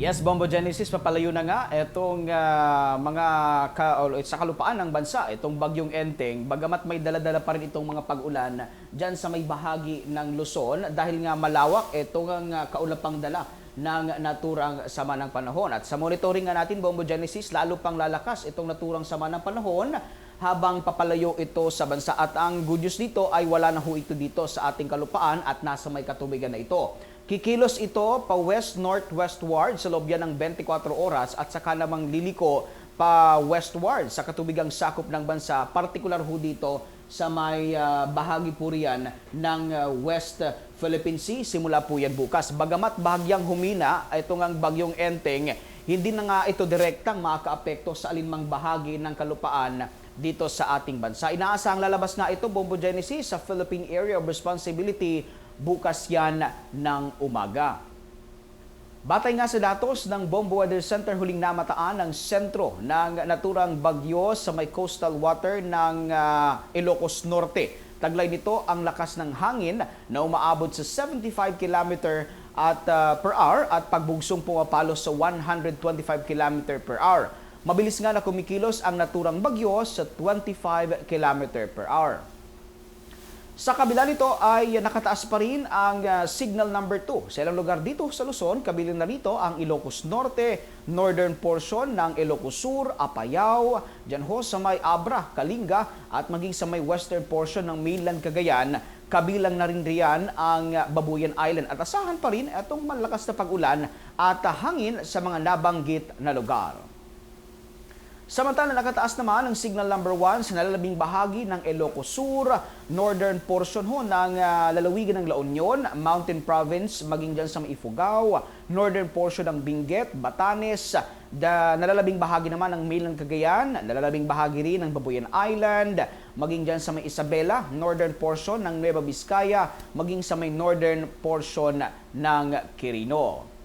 Yes, Bombo Genesis, papalayo na nga itong ah, mga ka, sa kalupaan ng bansa, itong bagyong Enteng, bagamat may dala-dala pa rin itong mga pag-ulan dyan sa may bahagi ng Luzon dahil nga malawak itong uh, kaulapang dala ng naturang sama ng panahon. At sa monitoring nga natin, Bombo Genesis, lalo pang lalakas itong naturang sama ng panahon habang papalayo ito sa bansa. At ang good news dito ay wala na ho ito dito sa ating kalupaan at nasa may katubigan na ito. Kikilos ito pa west-northwestward sa loob ng 24 oras at saka namang liliko pa westward sa katubigang sakop ng bansa, partikular ho dito sa may ah, bahagi po riyan ng ah, West Philippine Sea. Simula po yan bukas. Bagamat bahagyang humina, ito ngang bagyong Enteng, hindi na nga ito direktang makakaapekto sa alinmang bahagi ng kalupaan dito sa ating bansa. Inaasahang lalabas nga ito, Bombo Genesis, sa Philippine Area of Responsibility bukas yan ng umaga. Batay nga sa datos ng Bombo Weather Center huling namataan ng sentro ng naturang bagyo sa may coastal water ng ah, Ilocos Norte. Taglay nito ang lakas ng hangin na umaabot sa 75 km at ah, per hour at pagbugsong pumapalo sa 125 km per hour. Mabilis nga na kumikilos ang naturang bagyo sa 25 km per hour. Sa kabila nito ay nakataas pa rin ang ah, signal number 2. Sa ilang lugar dito sa Luzon, kabilin na rito ang Ilocos Norte, northern portion ng Ilocos Sur, Apayao, dyan ho sa may Abra, Kalinga at maging sa may western portion ng mainland Cagayan, kabilang na rin riyan ang Babuyan Island. At asahan pa rin itong malakas na pag-ulan at hangin sa mga nabanggit na lugar. Samantala, nakataas naman ang signal number 1 sa nalalabing bahagi ng Ilocos Sur, northern portion ho ng ah, lalawigan ng La Union, Mountain Province, maging dyan sa may Ifugao, northern portion ng Benguet, Batanes, da, nalalabing bahagi naman ng mainland Cagayan, nalalabing bahagi rin ng Babuyan Island, maging dyan sa may Isabela, northern portion ng Nueva Vizcaya, maging sa may northern portion ng Quirino.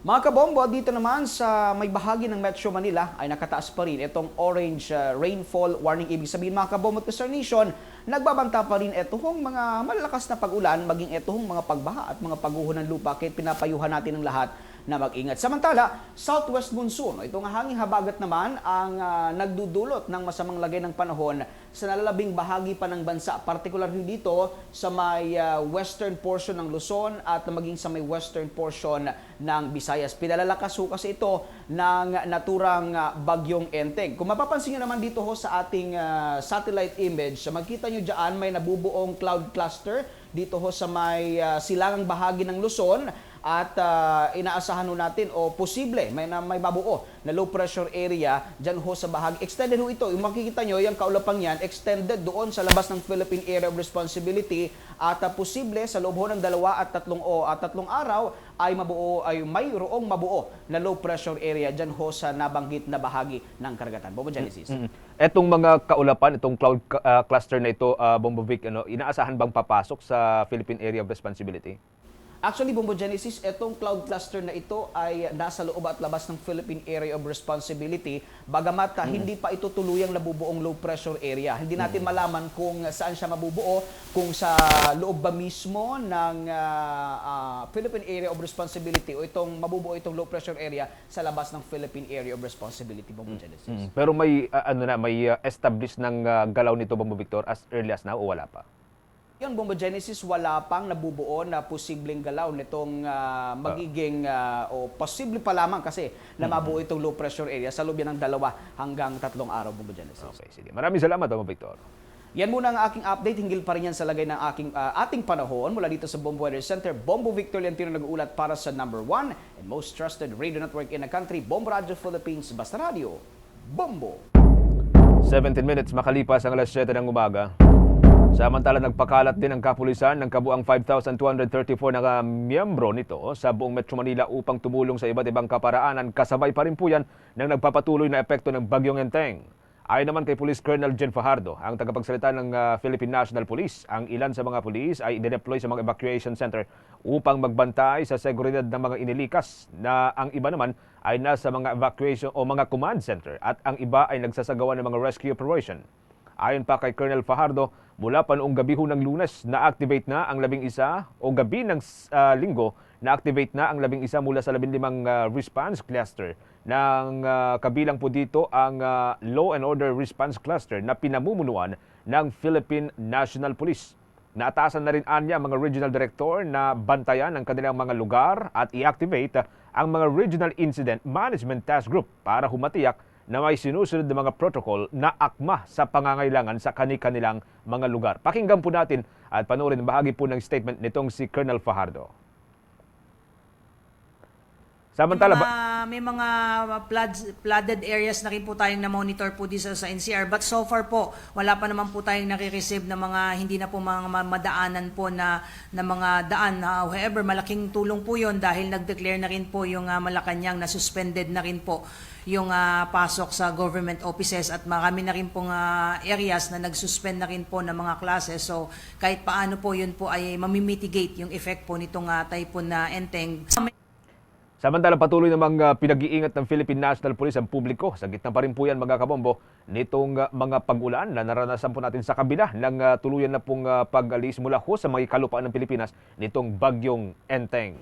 Mga kabombo, dito naman sa may bahagi ng Metro Manila ay nakataas pa rin itong orange uh, rainfall warning. Ibig sabihin mga kabombo at Nation, nagbabanta pa rin itong mga malalakas na pag-ulan, maging itong mga pagbaha at mga pagguho ng lupa kahit pinapayuhan natin ng lahat na mag-ingat. Samantala, southwest monsoon, itong hanging habagat naman ang ah, nagdudulot ng masamang lagay ng panahon sa nalalabing bahagi pa ng bansa, particular dito sa may ah, western portion ng Luzon at maging sa may western portion ng Visayas. Pinalalakas ho kasi ito ng naturang ah, bagyong Enteng. Kung mapapansin nyo naman dito ho sa ating ah, satellite image, makita nyo dyan may nabubuong cloud cluster dito ho sa may ah, silangang bahagi ng Luzon at ah, inaasahan ho natin o posible may na may mabuo na low pressure area diyan ho sa bahagi. Extended ho ito. Yung makikita nyo yung kaulapang yan extended doon sa labas ng Philippine Area of Responsibility. At ah, posible sa loob ho ng dalawa at tatlong o at tatlong araw ay mabuo ay mayroong mabuo na low pressure area diyan ho sa nabanggit na bahagi ng karagatan. Bobo Genesis. Mm. Etong mga kaulapan, itong cloud ah, cluster na ito, uh, Bombovic, ano, inaasahan bang papasok sa Philippine Area of Responsibility? Actually, Bombo Genesis, itong cloud cluster na ito ay nasa loob at labas ng Philippine Area of Responsibility. Bagamat ah, hindi pa ito tuluyang nabubuong low pressure area. Hindi natin malaman kung saan siya mabubuo, kung sa loob ba mismo ng ah, ah, Philippine Area of Responsibility o itong mabubuo itong low pressure area sa labas ng Philippine Area of Responsibility, Bombo Genesis. Mm. Pero may ah, ano na, may ah, established ng ah, galaw nito Bombo Victor as early as now o wala pa? Yung Bombo Genesis, wala pang nabubuo na posibleng galaw nitong ah, magiging ah, o posible pa lamang kasi na mabuo itong low pressure area sa loob ng dalawa hanggang tatlong araw Bombo Genesis. Okay, sige. Maraming salamat Bombo Victor. Yan muna ang aking update. Hinggil pa rin yan sa lagay ng aking, ah, ating panahon mula dito sa Bombo Weather Center. Bombo Victor Lentino nag-uulat para sa number one and most trusted radio network in the country, Bombo Radio Philippines, Basta Radio, Bombo! 17 minutes makalipas ang alas 7 ng umaga. Samantala nagpakalat din ang kapulisan ng kabuang 5,234 na ah, miyembro nito sa buong Metro Manila upang tumulong sa iba't ibang kaparaanan kasabay pa rin po yan ng nagpapatuloy na epekto ng Bagyong Enteng. Ayon naman kay Police Colonel Jen Fajardo, ang tagapagsalita ng ah, Philippine National Police, ang ilan sa mga pulis ay idedeploy sa mga evacuation center upang magbantay sa seguridad ng mga inilikas na ang iba naman ay nasa mga evacuation o mga command center at ang iba ay nagsasagawa ng mga rescue operation. Ayon pa kay Colonel Fajardo, mula pa noong gabi ho ng lunes, na-activate na ang labing isa o gabi ng ah, linggo na-activate na ang labing isa mula sa labing limang ah, response cluster ng ah, kabilang po dito ang ah, Law and Order Response Cluster na pinamumunuan ng Philippine National Police. Naatasan na rin anya mga regional director na bantayan ang kanilang mga lugar at i-activate ang mga Regional Incident Management Task Group para humatiyak na may sinusunod na mga protocol na akma sa pangangailangan sa kani-kanilang mga lugar. Pakinggan po natin at panoorin bahagi po ng statement nitong si Colonel Fajardo. Samantala, may ba- mga, may mga flood, flooded areas na rin po tayong na-monitor po dito sa NCR. But so far po, wala pa naman po tayong nare-receive na mga hindi na po mga ma- madaanan po na, na mga daan. Uh, however, malaking tulong po yon dahil nag-declare na rin po yung uh, Malacanang na suspended na rin po yung ah, pasok sa government offices at marami na rin pong ah, areas na nag-suspend na rin po ng mga classes. So kahit paano po yun po ay mamimitigate yung effect po nitong ah, typhoon na Enteng. Samantala patuloy namang uh, pinag-iingat ng Philippine National Police ang publiko. Sa gitna pa rin po yan mga kabombo nitong uh, mga pag-ulan na naranasan po natin sa kabila ng uh, tuluyan na pong pag-alis mula ho sa mga kalupaan ng Pilipinas nitong bagyong Enteng.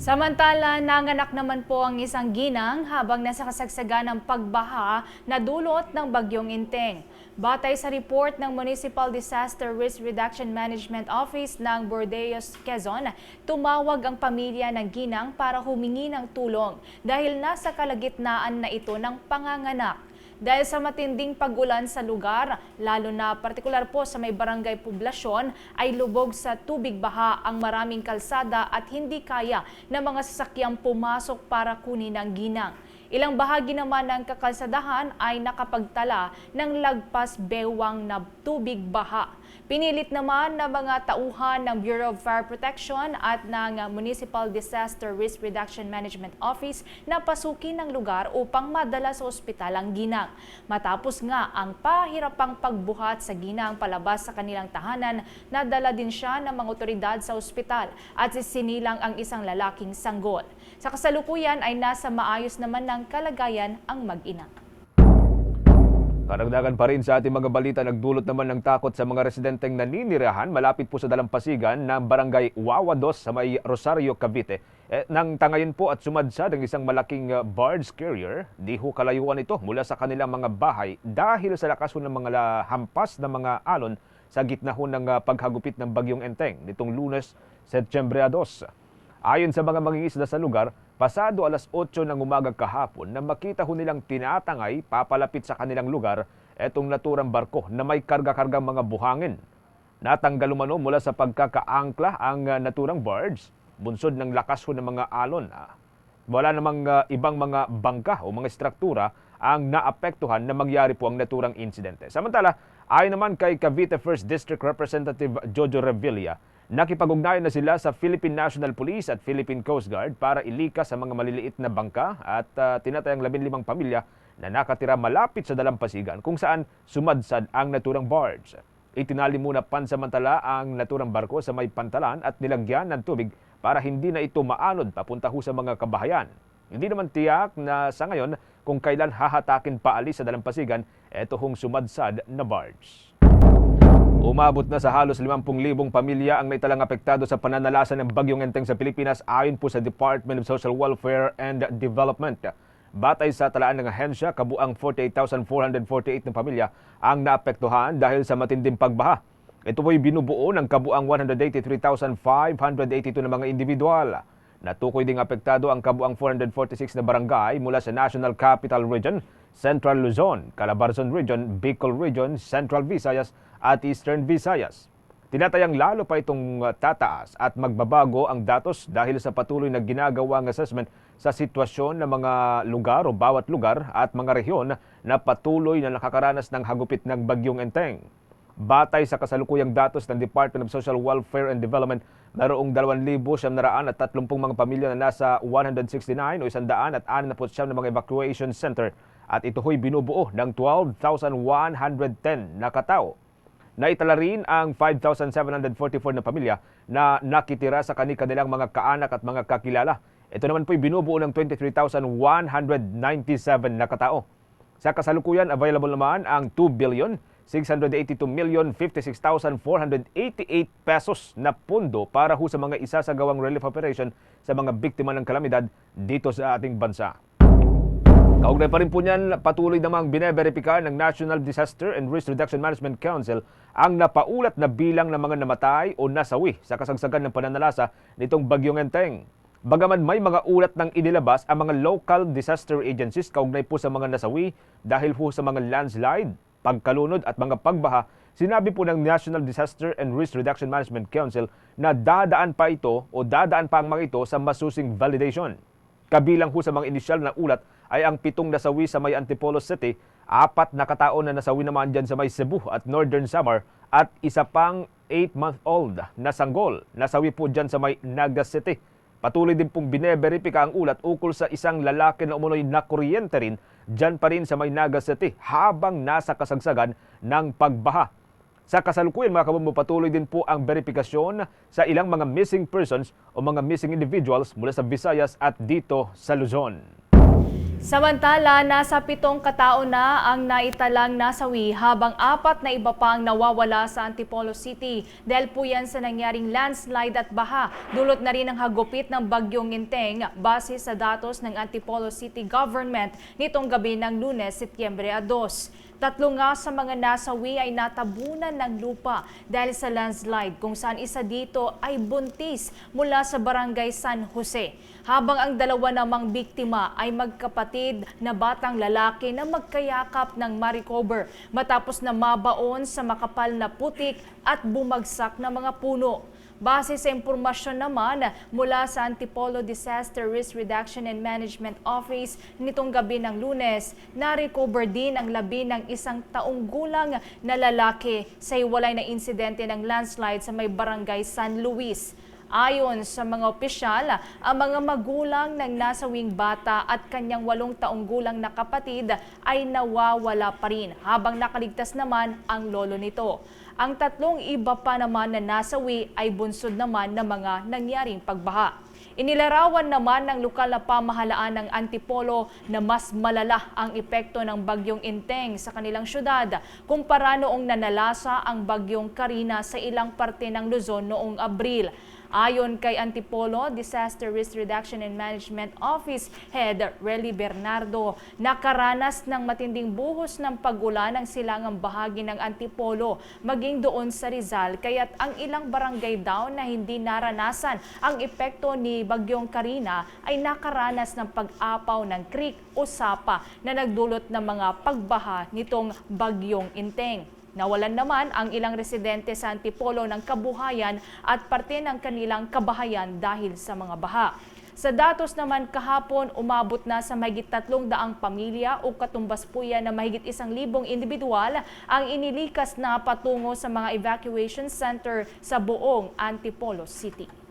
Samantala, nanganak naman po ang isang ginang habang nasa kasagsagan ng pagbaha na dulot ng bagyong Inteng. Batay sa report ng Municipal Disaster Risk Reduction Management Office ng Bordeos, Quezon, tumawag ang pamilya ng ginang para humingi ng tulong dahil nasa kalagitnaan na ito ng panganganak. Dahil sa matinding pag-ulan sa lugar, lalo na partikular po sa may barangay poblasyon, ay lubog sa tubig baha ang maraming kalsada at hindi kaya ng mga sasakyang pumasok para kunin ang ginang. Ilang bahagi naman ng kakalsadahan ay nakapagtala ng lagpas bewang na tubig baha. Pinilit naman ng mga tauhan ng Bureau of Fire Protection at ng Municipal Disaster Risk Reduction Management Office na pasukin ang lugar upang madala sa ospital ang ginang. Matapos nga ang pahirapang pagbuhat sa ginang palabas sa kanilang tahanan, nadala din siya ng mga otoridad sa ospital at sinilang ang isang lalaking sanggol. Sa kasalukuyan ay nasa maayos naman ng kalagayan ang mag-ina. Karagdagan pa rin sa ating mga balita, nagdulot naman ng takot sa mga residenteng naninirahan malapit po sa dalampasigan ng barangay Wawados sa may Rosario, Cavite. Eh, nang tangayin po at sumadsad ang isang malaking uh, barge carrier, di ho kalayuan ito mula sa kanilang mga bahay dahil sa lakas ng mga hampas na mga alon sa gitna ho ng uh, paghagupit ng bagyong Enteng nitong lunes, Setyembre 2. Ayon sa mga mangingisda sa lugar, pasado alas 8 ng umaga kahapon na makita ho nilang tinatangay papalapit sa kanilang lugar etong naturang barko na may karga-kargang mga buhangin. Natanggal umano mula sa pagkakaangkla ang uh, naturang barge, bunsod ng lakas ho ng mga alon. Ah, Wala namang uh, ibang mga bangka o mga struktura ang naapektuhan na mangyari po ang naturang insidente. Samantala, ayon naman kay Cavite 1st District Representative Jojo Revilla, nakipag-ugnayan na sila sa Philippine National Police at Philippine Coast Guard para ilikas sa mga maliliit na bangka at uh, tinatayang 15 pamilya na nakatira malapit sa dalampasigan kung saan sumadsad ang naturang barge. Itinali muna pansamantala ang naturang barko sa may pantalan at nilagyan ng tubig para hindi na ito maalod papunta ho sa mga kabahayan. Hindi naman tiyak na sa ngayon kung kailan hahatakin paalis sa dalampasigan ito hong sumadsad na barge. Umabot na sa halos 50,000 pamilya ang naitalang apektado sa pananalasa ng bagyong enteng sa Pilipinas ayon po sa Department of Social Welfare and Development. Batay sa talaan ng ahensya, kabuang 48,448 na pamilya ang naapektuhan dahil sa matinding pagbaha. Ito po'y binubuo ng kabuang 183,582 na mga individual. Natukoy ding apektado ang kabuang 446 na barangay mula sa National Capital Region, Central Luzon, Calabarzon Region, Bicol Region, Central Visayas at Eastern Visayas. Tinatayang lalo pa itong uh, tataas at magbabago ang datos dahil sa patuloy na ginagawang assessment sa sitwasyon ng mga lugar o bawat lugar at mga rehiyon na patuloy na nakakaranas ng hagupit ng bagyong Enteng. Batay sa kasalukuyang datos ng Department of Social Welfare and Development, mayroong 2,730 mga pamilya na nasa 169 o 100 at 69 na mga evacuation center at ito ho'y binubuo ng 12,110 na katao. Naitala rin ang 5,744 na pamilya na nakitira sa kani-kanilang mga kaanak at mga kakilala. Ito naman po'y binubuo ng 23,197 na katao. Sa kasalukuyan, available naman ang 2 billion 682,056,488 pesos na pundo para ho sa mga isasagawang relief operation sa mga biktima ng kalamidad dito sa ating bansa. Kaugnay pa rin po niyan, patuloy namang bineberipika ng National Disaster and Risk Reduction Management Council ang napaulat na bilang ng mga namatay o nasawi sa kasagsagan ng pananalasa nitong Bagyong Enteng. Bagaman may mga ulat ng inilabas ang mga local disaster agencies kaugnay po sa mga nasawi dahil po sa mga landslide, pagkalunod at mga pagbaha, sinabi po ng National Disaster and Risk Reduction Management Council na dadaan pa ito o dadaan pa ang mga ito sa masusing validation. Kabilang ho sa mga inisyal na ulat ay ang pitong nasawi sa may Antipolo City, apat na katao na nasawi naman dyan sa may Cebu at Northern Samar at isa pang 8-month-old na sanggol nasawi po dyan sa may Naga City. Patuloy din pong bineberipika ang ulat ukol sa isang lalaki na umunoy na kuryente rin dyan pa rin sa may Naga City habang nasa kasagsagan ng pagbaha. Sa kasalukuyan mga kabumbo, patuloy din po ang verifikasyon sa ilang mga missing persons o mga missing individuals mula sa Visayas at dito sa Luzon. Samantala, nasa pitong katao na ang naitalang nasawi habang apat na iba pang nawawala sa Antipolo City dahil po yan sa nangyaring landslide at baha. Dulot na rin ang hagupit ng bagyong Inteng base sa datos ng Antipolo City Government nitong gabi ng lunes, Setyembre 2. Tatlo nga sa mga nasawi ay natabunan ng lupa dahil sa landslide kung saan isa dito ay buntis mula sa barangay San Jose. Habang ang dalawa namang biktima ay magkapatid na batang lalaki na magkayakap ng maricover matapos na mabaon sa makapal na putik at bumagsak na mga puno. Base sa impormasyon naman mula sa Antipolo Disaster Risk Reduction and Management Office nitong gabi ng lunes, na-recover din ang labi ng isang taong gulang na lalaki sa iwalay na insidente ng landslide sa may barangay San Luis. Ayon sa mga opisyal, ang mga magulang ng nasawing bata at kanyang walong taong gulang na kapatid ay nawawala pa rin habang nakaligtas naman ang lolo nito. Ang tatlong iba pa naman na nasawi ay bunsod naman ng mga nangyaring pagbaha. Inilarawan naman ng lokal na pamahalaan ng Antipolo na mas malala ang epekto ng bagyong Inteng sa kanilang syudad kumpara noong nanalasa ang bagyong Karina sa ilang parte ng Luzon noong Abril. Ayon kay Antipolo Disaster Risk Reduction and Management Office Head Relly Bernardo, nakaranas ng matinding buhos ng pagulan ang silangang bahagi ng Antipolo maging doon sa Rizal kaya't ang ilang barangay daw na hindi naranasan ang epekto ni Bagyong Karina ay nakaranas ng pag-apaw ng creek o sapa na nagdulot ng mga pagbaha nitong Bagyong Inteng. Nawalan naman ang ilang residente sa Antipolo ng kabuhayan at parte ng kanilang kabahayan dahil sa mga baha. Sa datos naman kahapon, umabot na sa mahigit tatlong daang pamilya o katumbas po yan na mahigit isang libong individual ang inilikas na patungo sa mga evacuation center sa buong Antipolo City.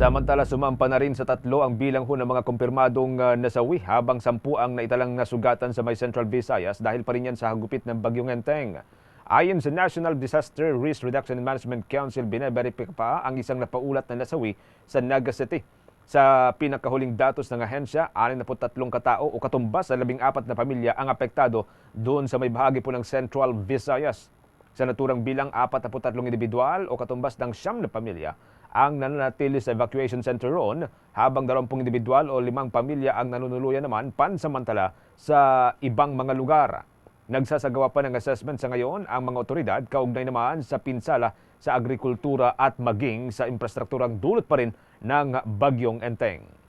Samantala, sumampa na rin sa tatlo ang bilang ho ng mga kumpirmadong uh, nasawi habang sampu ang naitalang nasugatan sa may Central Visayas dahil pa rin yan sa hagupit ng Bagyong Enteng. Ayon sa National Disaster Risk Reduction and Management Council, bineberipika pa ang isang napaulat na nasawi sa Naga City. Sa pinakahuling datos ng ahensya, 63 katao o katumbas sa 14 na pamilya ang apektado doon sa may bahagi po ng Central Visayas. Sa naturang bilang 43 individual o katumbas ng siyam na pamilya ang nananatili sa evacuation center roon habang 20 individual o limang pamilya ang nanunuluyan naman pansamantala sa ibang mga lugar. Nagsasagawa pa ng assessment sa ngayon ang mga otoridad kaugnay naman sa pinsala sa agrikultura at maging sa infrastrukturang dulot pa rin ng Bagyong Enteng.